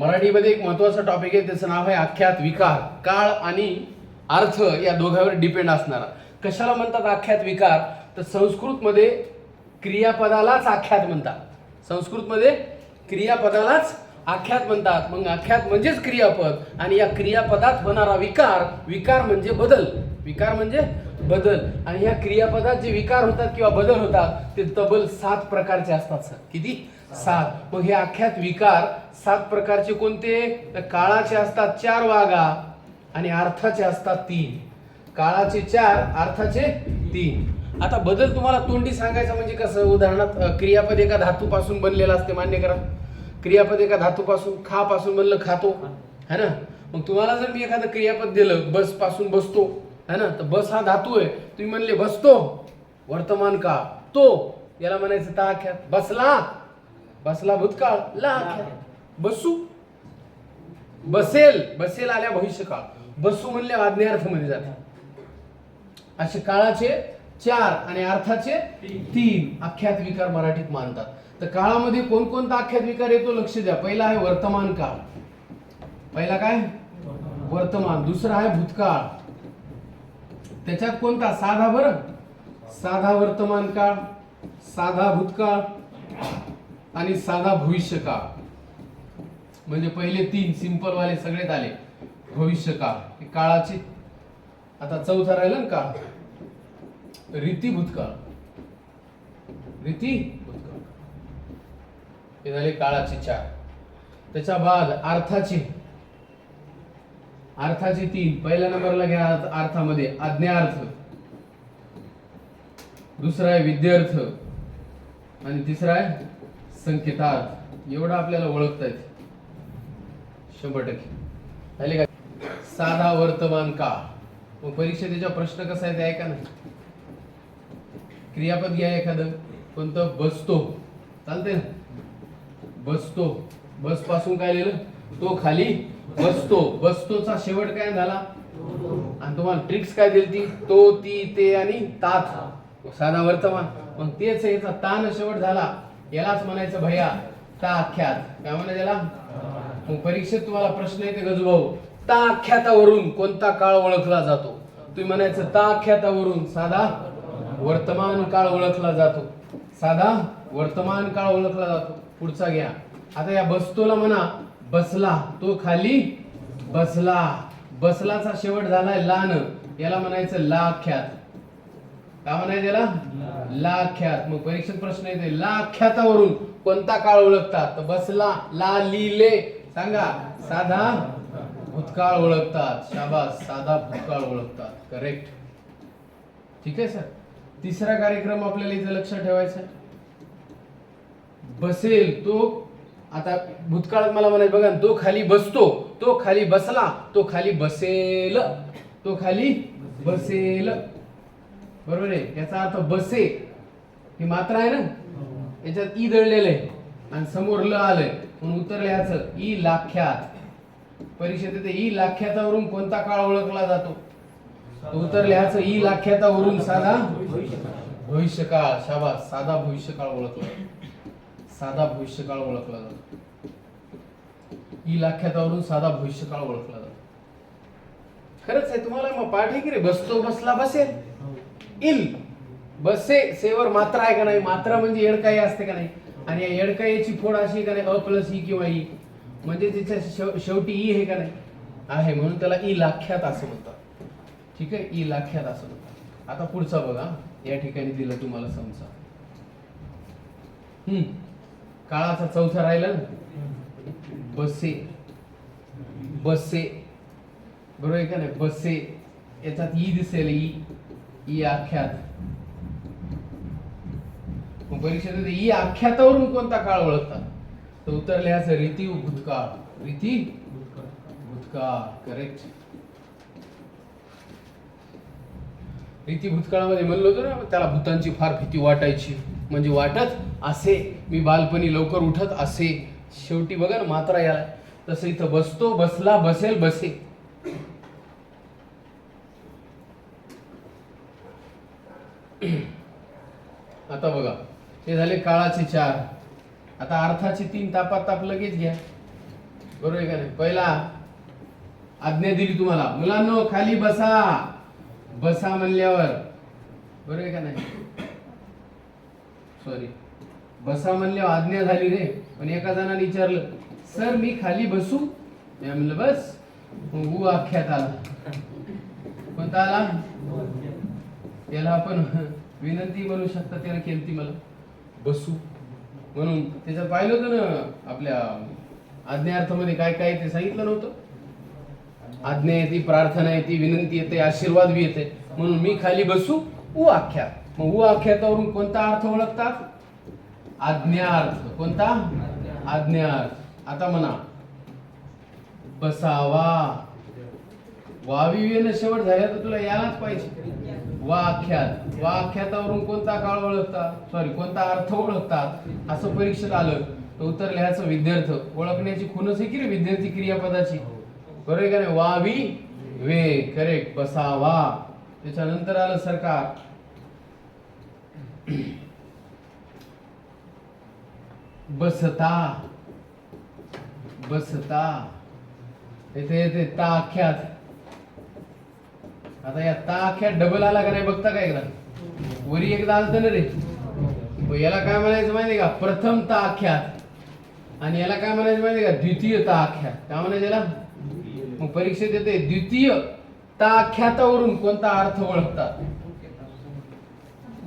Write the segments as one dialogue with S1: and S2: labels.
S1: मराठीमध्ये एक महत्वाचं टॉपिक आहे त्याचं नाव आहे आख्यात विकार. काळ आणि अर्थ या दोघांवर डिपेंड असणारा. कशाला म्हणतात आख्यात विकार? तर संस्कृतमध्ये क्रियापदालाच आख्यात म्हणतात. संस्कृतमध्ये क्रियापदालाच आख्यात म्हणतात. मग आख्यात म्हणजेच क्रियापद आणि या क्रियापदात होणारा विकार विकार म्हणजे बदल. विकार म्हणजे बदल. आणि या क्रियापदात जे विकार होतात किंवा बदल होतात ते तब्बल सात प्रकारचे असतात सर. किती? सात. मग हे आख्यात विकार सात प्रकारचे कोणते? काळाचे असतात चार वागा आणि अर्थाचे असतात तीन. काळाचे चार अर्थाचे तीन. आता बदल तुम्हाला तोंडी सांगायचं म्हणजे कसं? उदाहरणार्थ क्रियापद एका धातूपासून बनलेलं असते मान्य करा. क्रियापद एका धातूपासून खा पासून बनलं खातो. है ना? मग तुम्हाला जर मी एखादं क्रियापद दिलं बसपासून बसतो है ना? तर बस हा धातू आहे. तुम्ही म्हणले बसतो. वर्तमान का तो याला म्हणायचं ता आख्यात. बसला. बसला भूतकाळ. ला. आख्यात बसू. बसेल. बसेल आल्या भविष्यकाळ. बसू म्हणले आज्ञार्थमध्ये जाते. असे काळाचे चार आणि अर्थाचे तीन आख्यात विकार मराठीत मानतात. तर काळामध्ये कोणकोणता आख्यात विकार येतो लक्ष द्या. पहिला आहे वर्तमान काळ. पहिला काय? वर्तमान. दुसरा आहे भूतकाळ. त्याच्यात कोणता? साधा बरं? साधा वर्तमान काळ साधा भूतकाळ आणि साधा भविष्यकाळ. म्हणजे पहिले तीन सिंपल वाले सगळेच आले. भविष्यकाळ. का काळाची. आता चौथा राहिला ना काळ. रीती भूतकाळ. रीती भूतकाळ. हे झाले काळाचे चार. त्याच्या बाद अर्थाचे. अर्थाचे तीन. पहिल्या नंबरला घ्या अर्थामध्ये. अज्ञार्थ दुसरा आहे विद्यार्थ. आणि तिसरा आहे संकेतार्थ. एवढं आपल्याला ओळखता येत. शंभर टक्के. झाले का? साधा वर्तमान का मग परीक्षेचा प्रश्न कसा आहे ते ऐका ना. क्रियापद घ्या एखादं. कोणतं बसतो. चालते ना? बसतो. बसपासून काय लिहिलं? तो खाली बसतो. बसतोचा शेवट काय झाला? आणि तुम्हाला ट्रिक्स काय दिली ती? तो ती ते आणि तात. साधा वर्तमान. मग तेच याचा तान शेवट झाला. यालाच म्हणायचं भैया ता आख्यात. काय म्हणा त्याला मग परीक्षेत तुम्हाला प्रश्न येते गजूभाऊ. ता आख्यातावरून कोणता काळ ओळखला जातो? तुम्ही म्हणायचं ता आख्यातावरून साधा वर्तमान काळ ओळखला जातो. साधा वर्तमान काळ ओळखला जातो. पुढचा घ्या. आता या बसतोला म्हणा बसला. तो खाली बसला. बसलाचा शेवट झालाय लान. याला म्हणायचं लाख्यात काय म्हणायचं त्याला लाख्यात. मग परीक्षेत प्रश्न येते. लाख्यातावरून कोणता काळ ओळखतात? तर बसला ला लिले सांगा. साधा भूतकाळ ओळखतात. शाबास. साधा भूतकाळ ओळखतात. करेक्ट ठीक आहे सर तिसरा कार्यक्रम आपल्याला इथे लक्षात ठेवायचा बसेल तो आता भूतकाळात मला म्हणायचं बघा तो खाली बसतो तो खाली बसला तो खाली बसेल तो खाली बसेल. बरोबर आहे? याचा अर्थ बसे ही मात्रा आहे ना? याच्यात ई दळलेलं आहे. आणि समोर ल आलंय. म्हणून उत्तर लिहायचं ई लाख्यात. परीक्षेत येते ई लाख्यातावरून कोणता काळ ओळखला जातो? तर उत्तर लिहायचं ई लाख्यातावरून साधा भविष्यकाळ. शाबास. साधा भविष्यकाळ ओळखला जातो. साधा भविष्यकाळ ओळखला जातो. ई लाख्यातावरून साधा भविष्यकाळ ओळखला जातो. खरंच आहे तुम्हाला मग पाठ आहे की रे बसतो बसला बसेल. इल. बसे सेवर मात्रा आहे का नाही? मात्रा म्हणजे येडकाई असते का नाही? आणि या येडकाईची फोड अशी का नाही? अ प्लस ई किंवा ई. म्हणजे तिच्या शेव- शेवटी ई हे का नाही? आहे. म्हणून त्याला ई लाख्यात असं म्हणतात. ठीक आहे? ई लाख्यात असं म्हणतात. आता पुढचा बघा. या ठिकाणी दिलं तुम्हाला समजा. हम्म. काळाचा चौथा राहिला ना? बसे. बसे. बरोबर आहे का नाही? बसे. याच्यात ई दिसेल ई. ई आख्यात. मग परीक्षेत ई आख्यातावरून कोणता काळ ओळखतात? तर उत्तर लिहायचं रीती भूतकाळ रीती भूतकाळ करेक्ट रीती भूतकाळामध्ये म्हणलं होतं ना त्याला भूतांची फार भीती वाटायची. म्हणजे वाटत असे मी बालपणी लवकर उठत असे. शेवटी बघा ना मात्रा याला. तसं इथं बसतो बसला बसेल बसे. आता बघा हे झाले काळाचे चार. आता अर्थाचे तीन तापात ताप लगेच घ्या. बरोबर आहे का नाही? पहिला आज्ञा दिली तुम्हाला. मुलांनो खाली बसा. बसा म्हणल्यावर. बरोबर आहे का नाही? सॉरी बसा म्हणल्यावर आज्ञा झाली रे. पण एका जणाने विचारलं सर मी खाली बसू? मी म्हणलं बस. मग ऊ आख्यात आला. कोणता आला? हो, याला आपण विनंती म्हणू शकता त्याने केली ती मला. बसू. म्हणून त्याच्यात पाहिलं होतं ना आपल्या आज्ञार्थामध्ये काय काय ते सांगितलं नव्हतं? आज्ञा येते प्रार्थना येते विनंती येते आशीर्वाद बी येते. म्हणून मी खाली बसू उ आख्या. मग उ आख्यातावरून कोणता अर्थ ओळखतात? आज्ञार्थ. कोणता? आज्ञार्थ. आता म्हणा. बसावा. वाविवेन शेवट झाल्या तर तुला यायलाच पाहिजे. वाख्यात. वाख्यातावरून कोणता काळ ओळखता? सॉरी कोणता अर्थ ओळखतात असं परीक्षेत आलं तर उत्तर लिहायचं विद्यार्थ. ओळखण्याची खूनच आहे की रे विद्यार्थी क्रियापदाची? बरोबर का नाही? वावी वे. करेक्ट बसावा. त्याच्यानंतर आलं सरकार. बसता. बसता. येते येते. ताख्यात. आता या ताख्यात डबल आला का नाही बघता का एकदा? वरी एकदा आलत ना रे. याला काय म्हणायचं माहिती का? प्रथम ताख्यात आणि याला काय म्हणायचं माहिती का? द्वितीय ताख्यात काय म्हणायचं याला? मग परीक्षेत येते द्वितीय ताख्यातावरून कोणता अर्थ ओळखतात?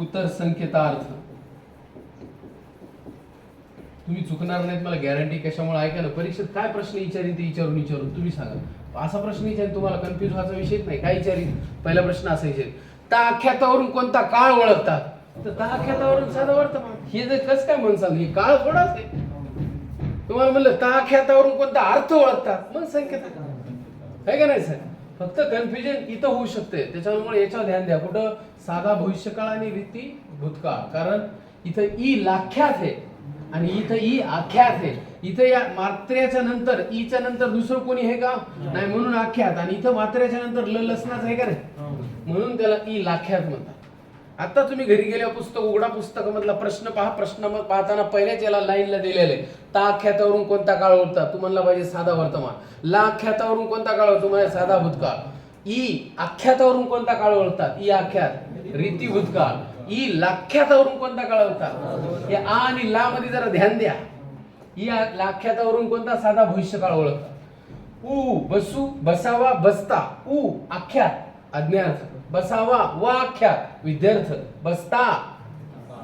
S1: उत्तर संकेतार्थ तुम्ही चुकणार नाहीत मला गॅरंटी कशामुळे? ऐका ना परीक्षेत काय प्रश्न विचारीन ते विचारून विचारून. तुम्ही सांगा. असा प्रश्न विचार तुम्हाला कन्फ्युज व्हायचा विषयच नाही काय विचारीन? पहिला प्रश्न असा विचार ताख्यातावरून कोणता काळ ओळखतात? तर ताख्यातावरून साधं वर्तमान हे जर कस काय म्हणसाल हे काळ थोडाच आहे. तुम्हाला म्हणलं ताख्यातावरून कोणता अर्थ ओळखतात? मग संकेत आहे. का नाही सर फक्त कन्फ्युजन इथं होऊ शकते. त्याच्यामुळे याच्यावर ध्यान द्या. कुठं? साधा भविष्यकाळ आणि रीती भूतकाळ. कारण इथं ई लाख्यात आहे आणि इथं ई आख्यात आहे. इथं या मात्र्याच्या नंतर ईच्या नंतर दुसरं कोणी आहे का? नाही म्हणून आख्यात. आणि इथं मात्र्याच्या नंतर ल लसणाच आहे का रे? म्हणून त्याला ई लाख्यात म्हणतात. आता तुम्ही घरी गेल्यावर पुस्तक उघडा पुस्तकामधला प्रश्न पहा. प्रश्न पाहताना पहिल्याच याला लाईनला दिलेले ताख्यातावरून कोणता काळ होता तू म्हणला पाहिजे साधा वर्तमान. लाख्यातावरून कोणता काळ होतो म्हणजे साधा भूतकाळ. ई आख्यातावरून कोणता काळ ओळखतात ई आख्यात. रीती भूतकाळ. ई लाख्यातावरून कोणता काळ होता या आ आणि ला मध्ये जरा ध्यान द्या. या आख्यातावरून लाख्यातावरून कोणता साधा भविष्यकाळ ओळखतात उ बसू बसावा बसता. उ आख्यात अज्ञार्थ बसावा व आख्यात विद्यार्थ. बसता.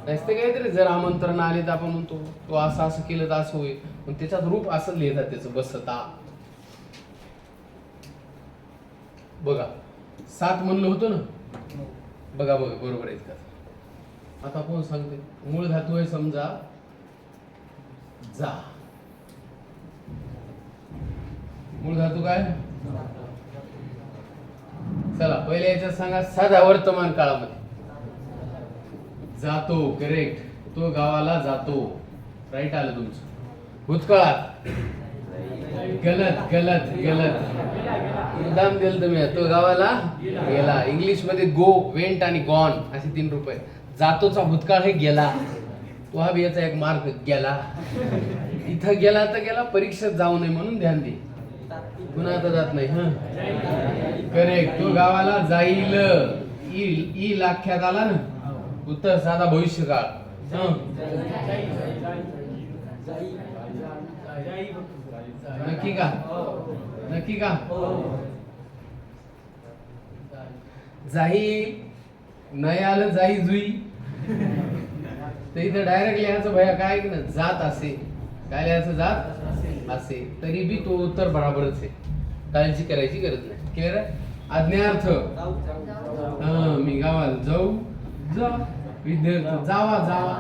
S1: नसते काहीतरी जर आमंत्रण आले तर आपण म्हणतो तो असं असं केलं तर असं होईल. पण त्याच्यात रूप असं लिहितात त्याचं बसता. बघा सात म्हणलं होतं ना? बघा बघा बरोबर आहे का? आता कोण सांगते? मूळ धातू आहे समजा जा. मूळ धातू काय? चला पहिल्या याच्यात सांगा साधा वर्तमान काळामध्ये. जातो करेक्ट तो गावाला जातो. राईट आलं तुमचं. भूतकाळात. गलत गलत गलत. मुद्दाम दिल तुम्ही. तो गावाला गेला. इंग्लिशमध्ये गो वेंट आणि गॉन असे तीन रुपये. जातोचा भूतकाळ हे गेला. तो एक मार्ग गेला. इथं गेला तर गेला परीक्षेत जाऊ नये म्हणून ध्यान दे. पुन्हा आता जात नाही हा. करेक्ट तो गावाला जाईल. ई लाख्यात आला ना. उत्तर साधा भविष्यकाळ. काळ नक्की का? नक्की का? जाई नाही आलं जाई जुई. तर इथं डायरेक्ट लिहायचं भया काय की ना जात असे. काय लिहायचं जात? असे. तरी बी तो उत्तर बराबरच आहे. काळजी करायची गरज नाही. क्लिअर आहे? अज्ञार्थ हा मी गावाला जाऊ. जा. विद्यार्थी जावा जावा.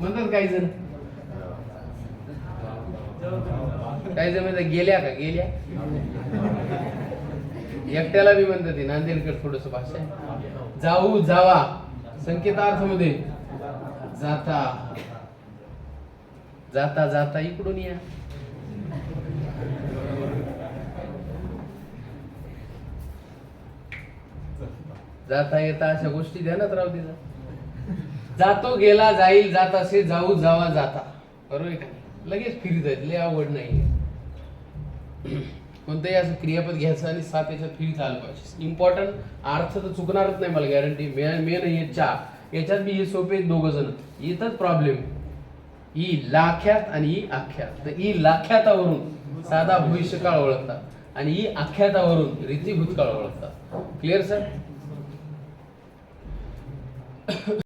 S1: म्हणतात काही जण. काही जण म्हणतात गेल्या का? गेल्या. एकट्याला बी म्हणतात ते नांदेडकर थोडस भाषा जाऊ जावा. संकेतार्थमध्ये जाता. जाता जाता इकडून या. जाता येता अशा गोष्टी ध्यानात राहू तिला जातो गेला जाईल जात असे जाऊ जावा जाता. बरोबर आहे का लगेच फिरत आहेत लय आवड नाही कोणतंही असं क्रियापद घ्यायचं आणि सात याच्यात फिरत आलं पाहिजे इम्पॉर्टंट अर्थ तर चुकणारच नाही मला गॅरंटी मेन मे नाही चा याच्यात बी हे सोपे आहेत दोघ जण. इथंच प्रॉब्लेम ई लाख्यात आणि ई आख्यात. तर ई लाख्यातावरून साधा भविष्यकाळ ओळखतात आणि ई आख्यातावरून रीती भूतकाळ ओळखतात. Clear sir